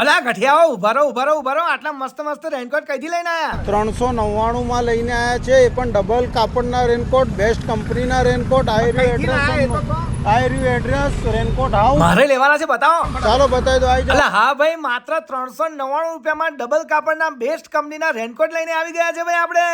અલા ગઠિયાઓ ઊભા રહો ઊભા રહો ઊભા રહો. આટલા મસ્ત મસ્ત રેનકોટ કઈથી લઈને આયા? ત્રણસો નવ્વાણું માં લઈને આવ્યા છે. એ પણ ડબલ કાપડના રેનકોટ બેસ્ટ કંપનીના રેનકોટ એ એડ્રેસ આયર્યુ એડ્રેસ રેનકોટ હાઉસ મારે લેવાના છે બતાવો. ચાલો બતાવી દો આવી જાવ હા ભાઈ માત્ર ત્રણસો નવ્વાણું રૂપિયામાં ડબલ કાપડના બેસ્ટ કંપનીના રેનકોટ લઈને આવી ગયા છે ભાઈ આપણે.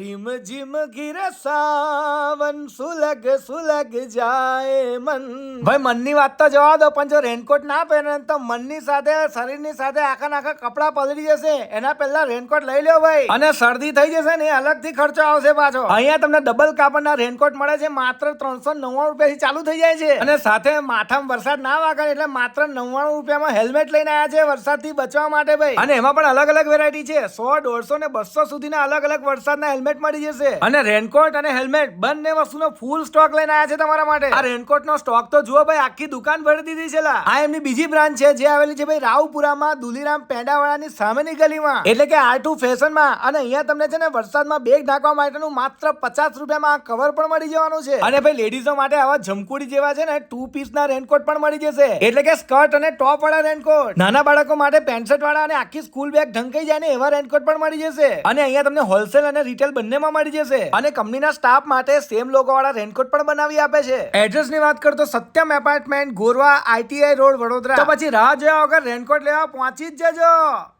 રીમ જીમ ગીર સાવન સુલગ સુલગ જાય મન. ભાઈ મનની વાત તો જવા દો પણ જો રેનકોટ ના પહેરે તો મનની સાથે શરીરની સાથે આખા નાખા કપડા પલળી જશે. એના પહેલા રેનકોટ લઈ લ્યો ભાઈ. અને શરદી થઈ જશે ને અલગથી ખર્ચો આવશે પાછો. અહીંયા તમને ડબલ કાપડના રેનકોટ મળે છે માત્ર ત્રણસો નવ્વાણું રૂપિયાથી ચાલુ થઈ જાય છે. અને સાથે માથામાં વરસાદ ના વાગે એટલે માત્ર નવ્વાણું રૂપિયામાં હેલ્મેટ લઈને આવ્યા છે વરસાદથી બચવા માટે ભાઈ. અને એમાં પણ અલગ અલગ વેરાયટી છે. સો દોઢસો ને બસો સુધીના અલગ અલગ વરસાદના હેલ્મેટ મળી જશે. અને રેનકોટ અને હેલ્મેટ બંને વસ્તુનો ફૂલ સ્ટોક લઈને આવ્યા છે તમારા માટે. આ રેનકોટ નો સ્ટોક તો જુઓ ભાઈ આખી દુકાન ભરી દીધી છે આ એમની બીજી બ્રાન્ચ છે જે આવેલી છે ભાઈ રાવપુરામાં દુલીરામ પેંડાવાળાની સામેની ગલીમાં. એટલે કે આર ટુ ફેશનમાં. અને અહીંયા તમને છે ને વરસાદમાં બેગ ઢાંકવા માટેનું માત્ર પચાસ રૂપિયામાં આ કવર પણ મળી જવાનું છે. અને ભાઈ લેડીઝો માટે આવા જમકુડી જેવા છે ને ટુ પીસ ના રેનકોટ પણ મળી જશે. એટલે કે સ્કર્ટ અને ટોપ વાળા રેનકોટ નાના બાળકો માટે પેન્ટ વાળા અને આખી સ્કૂલ બેગ ઢંકાઈ જાય ને એવા રેનકોટ પણ મળી જશે. અને અહીંયા તમને હોલસેલ અને રિટેલ બંનેમાં મળી જશે. અને કંપનીના સ્ટાફ માટે સેમ લોગો વાળા રેનકોટ પણ બનાવી આપે છે. એડ્રેસની વાત કરતો Satyam apartment Gorwa ITI road Vadodara. તો પછી રાહ જોયા વગર રેનકોટ લેવા પહોંચી જ જજો.